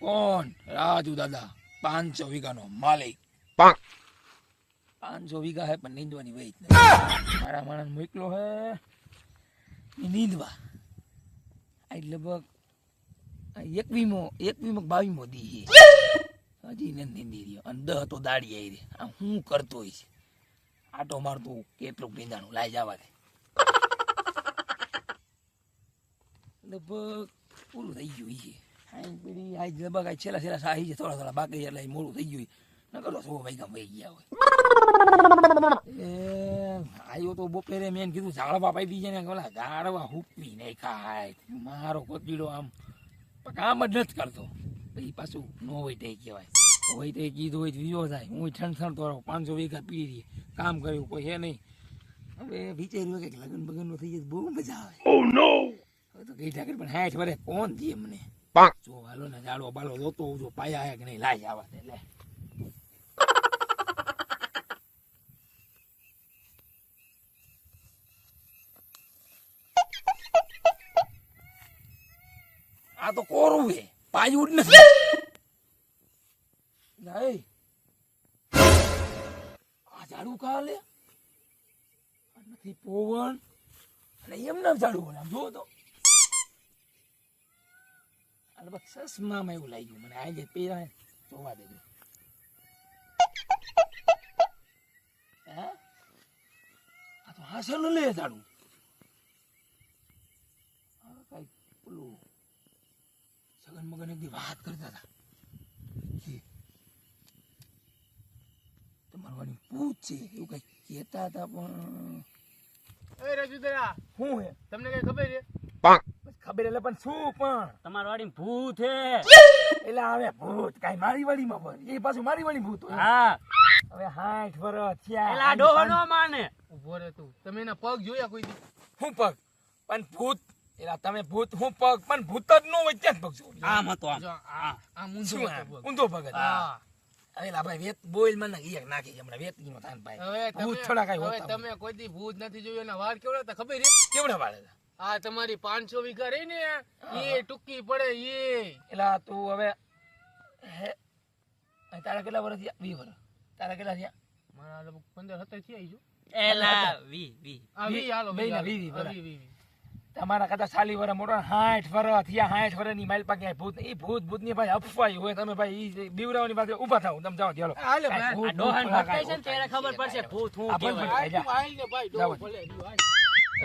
કોણ? રાજુ દાદા પાંચસો વીઘાનો માલિક. પાંચસો વીઘા હે પણ નીંદવાની વહી મારા માણસ મોકલો હે. નીંદવા. આ લગભગ વીમો એકવીમો એકવીમો બાવીમો દી છે હજી નથી નીંદી રહ્યો. અને દહ તો દાડી આવી રે આ હું કરતો હોય આટો મારતું કેટલું નીંદાનું લાઈ જવા દે. લગભગ પૂરું થઈ ગયું છે આઈ પેલી આઈ લગભગ આ છેલ્લા છેલ્લા સાહી છે થોડા થોડા બાકી એટલે મોડું થઈ ગયું ન કરો સો વાગ્યા વહી ગયા હોય એ આયો તો બપોરે મેં કીધું ઝાડવા પાઈ દીજે ને ઓલા ઝાડવા હુકવી ને ખાય મારો કોકીડો આમ કામ જ નથી કરતો પછી પાછું નો હોય તે કહેવાય હોય તે કીધું હોય તો વિયો થાય હું ઠંડ તો રહું પાંચસો વીઘા પી રહી કામ કર્યું કોઈ હે નહીં હવે વિચાર્યું કે લગ્ન બગન થઈ જાય બહુ મજા આવે હવે તો કઈ ઠાકર પણ હાઠ વરે કોણ દે મને જો હાલો ને જાડો જો કે નહીં લાઈ આ તો કોરું હે પાયું જ નથી નહીં આ ઝાડુ કા પોવન અને એમને ઝાડુ બોલે આમ જોવો તો અને પછી સસમામાં એવું લાગ્યું મને. આજે પીરા જોવા દેજો. હે? આ તો હાસલ લે ઝાડુ કઈ પેલું સગન મગન એક વાત કરતા હતા. કે તમારું વાળી પૂછ છે એવું કઈ કહેતા હતા પણ એ રાજુદરા શું હે? તમને કઈ ખબર છે? ખબર એટલે પણ શું પણ? તમારા વાડી ભૂત હે. એટલે હવે ભૂત કાંઈ મારી વાડીમાં પણ. એ પાછું મારી વાડી ભૂત હોય. હા. હવે હાઠ વર્ષ થયા. એલા ડોહો નો માને. ઊભો રે તું. તમે એના પગ જોયા કોઈ દી? હું પગ? પણ ભૂત? એલા તમે ભૂત હું પગ? પણ ભૂત જ નો વચ્ચે પગ જો આમ હતો આમ. જો આ આ મુંજો શું હતો આ? પગ. ઊંધો પગ હતો. હા. હવે ભાઈ વેત બોલ મને એક નાખી હમણાં વેત ગીનો થાન ભાઈ. હવે ભૂત થોડા કાંઈ હવે તમે કોઈ દી ભૂત નથી જોયું એના વાળ કેવડા હતા ખબર છે? કેવડા વાળ હતા? આ તમારી પાંચસો વીઘા રહી ને એ ટૂંકી પડે એ. એટલે તું હવે તારા કેટલા વર્ષ થયા? વી વર્ષ. તારા કેટલા થયા? મારા લગભગ પંદર સત્તર થયા જો. એલા વી વી. વી હાલો વી વી વી વી વી. તમારા કદાચ સાલી વર મોટો હાઠ વર થયા હાઠ વરની માઇલ પાકી ભૂત એ ભૂત ભૂતની ભાઈ અફવાઈ હોય તમે ભાઈ એ બીવરાવાની પાસે ઊભા થાવ તમે જાઓ ચાલો ખબર પડશે ભૂત હું ભાઈ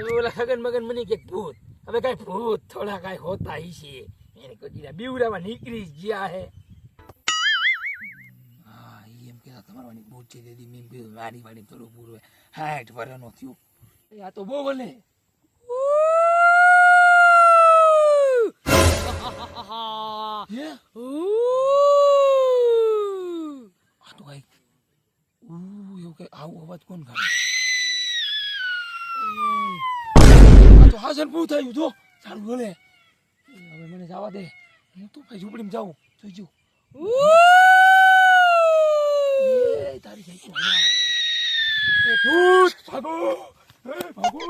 ઓલા ખગન મગન મને કે ભૂત. હવે કઈ ભૂત થોડા કઈ હોતા હી છે. એને કોઈ બીવડામાં નીકળી ગયા હે. તમારવાની ભૂત છે તેથી મેં કીધું મારી વાડી થોડું પૂરું હાઠ વરનો થયું. આ તો બહુ ભલે. આવું અવાજ કોણ કરે? તો હાજર પૂરું થયું. જો સારું એ હવે મને જવા દે. હું તો ભાઈ ઝૂંપડીમાં જાઉં. જોઈજો તારી જાય ભૂત ભાગો. ભાગો.